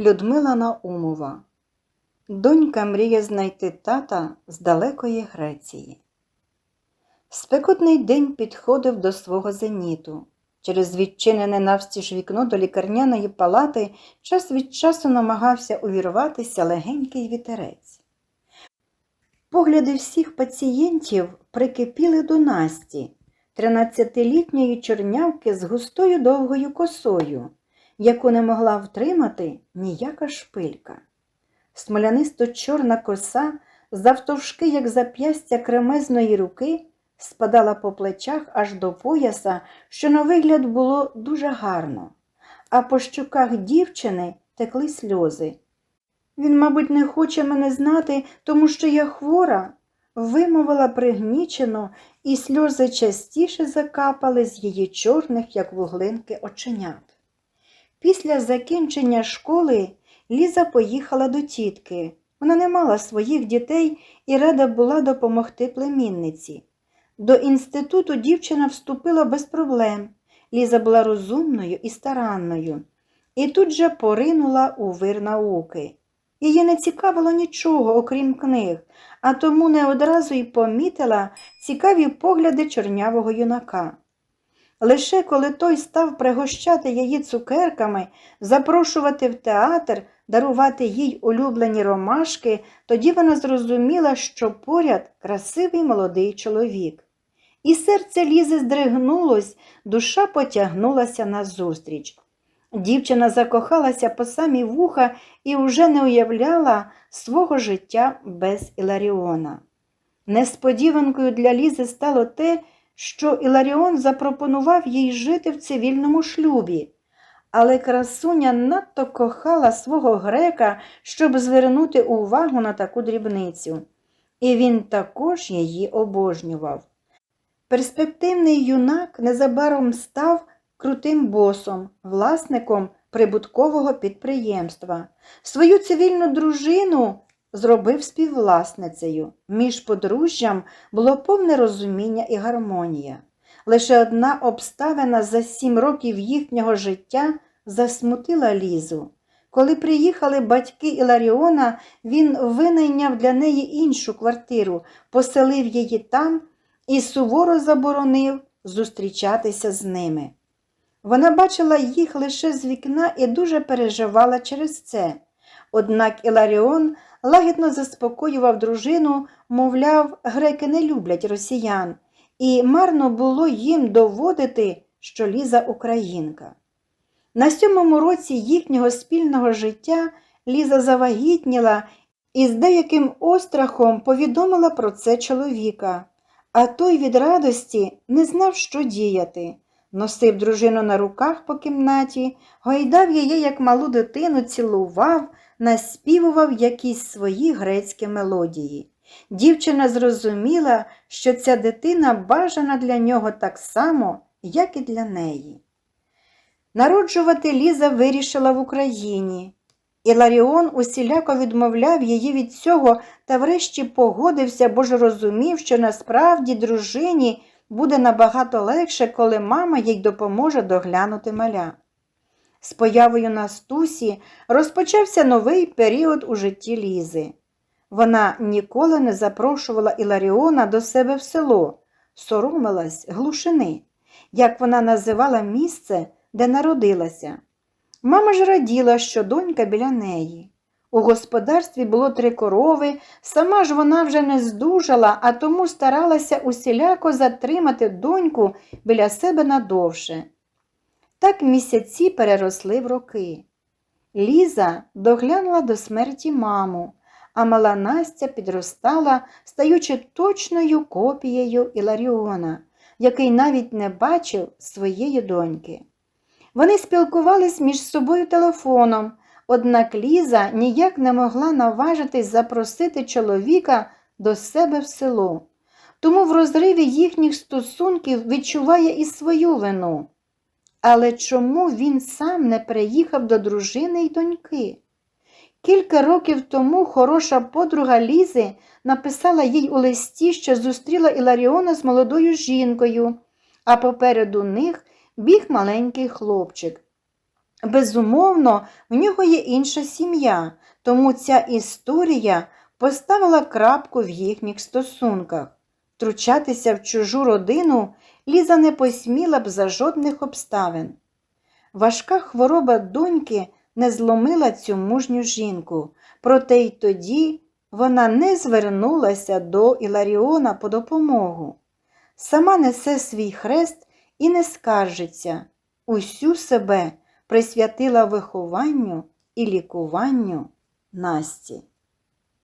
Людмила Наумова. Донька мріє знайти тата з далекої Греції. Спекотний день підходив до свого зеніту. Через відчинене навстіж вікно до лікарняної палати час від часу намагався увірватися легенький вітерець. Погляди всіх пацієнтів прикипіли до Насті, тринадцятилітньої чорнявки з густою довгою косою, яку не могла втримати ніяка шпилька. Смолянисто чорна коса, завтовшки, як зап'ястя кремезної руки, спадала по плечах аж до пояса, що на вигляд було дуже гарно, а по щоках дівчини текли сльози. Він, мабуть, не хоче мене знати, тому що я хвора, вимовила пригнічено, і сльози частіше закапали з її чорних, як вуглинки, оченят. Після закінчення школи Ліза поїхала до тітки. Вона не мала своїх дітей і рада була допомогти племінниці. До інституту дівчина вступила без проблем. Ліза була розумною і старанною, і тут же поринула у вир науки. Її не цікавило нічого, окрім книг, а тому не одразу й помітила цікаві погляди чорнявого юнака. Лише коли той став пригощати її цукерками, запрошувати в театр, дарувати їй улюблені ромашки, тоді вона зрозуміла, що поряд красивий молодий чоловік. І серце Лізи здригнулось, душа потягнулася назустріч. Дівчина закохалася по самі вуха і вже не уявляла свого життя без Іларіона. Несподіванкою для Лізи стало те, що Іларіон запропонував їй жити в цивільному шлюбі, але красуня надто кохала свого грека, щоб звернути увагу на таку дрібницю, і він також її обожнював. Перспективний юнак незабаром став крутим босом, власником прибуткового підприємства. Свою цивільну дружину зробив співвласницею. Між подружжям було повне розуміння і гармонія. Лише одна обставина за сім років їхнього життя засмутила Лізу. Коли приїхали батьки Іларіона, він винайняв для неї іншу квартиру, поселив її там і суворо заборонив зустрічатися з ними. Вона бачила їх лише з вікна і дуже переживала через це. Однак Іларіон лагідно заспокоював дружину, мовляв, греки не люблять росіян, і марно було їм доводити, що Ліза українка. На сьомому році їхнього спільного життя Ліза завагітніла і з деяким острахом повідомила про це чоловіка, а той від радості не знав, що діяти. Носив дружину на руках по кімнаті, гойдав її, як малу дитину, цілував, наспівував якісь свої грецькі мелодії. Дівчина зрозуміла, що ця дитина бажана для нього так само, як і для неї. Народжувати Ліза вирішила в Україні. Іларіон усіляко відмовляв її від цього та врешті погодився, бо ж розумів, що насправді дружині буде набагато легше, коли мама їй допоможе доглянути маля. З появою Настусі розпочався новий період у житті Лізи. Вона ніколи не запрошувала Іларіона до себе в село, соромилась глушини, як вона називала місце, де народилася. Мама ж раділа, що донька біля неї. У господарстві було три корови, сама ж вона вже не здужала, а тому старалася усіляко затримати доньку біля себе надовше. Так місяці переросли в роки. Ліза доглянула до смерті маму, а мала Настя підростала, стаючи точною копією Іларіона, який навіть не бачив своєї доньки. Вони спілкувались між собою телефоном, однак Ліза ніяк не могла наважитись запросити чоловіка до себе в село, тому в розриві їхніх стосунків відчуває і свою вину. Але чому він сам не приїхав до дружини й доньки? Кілька років тому хороша подруга Лізи написала їй у листі, що зустріла Іларіона з молодою жінкою, а попереду них біг маленький хлопчик. Безумовно, в нього є інша сім'я, тому ця історія поставила крапку в їхніх стосунках. Втручатися в чужу родину Ліза не посміла б за жодних обставин. Важка хвороба доньки не зломила цю мужню жінку, проте й тоді вона не звернулася до Іларіона по допомогу. Сама несе свій хрест і не скаржиться, усю себе присвятила вихованню і лікуванню Насті.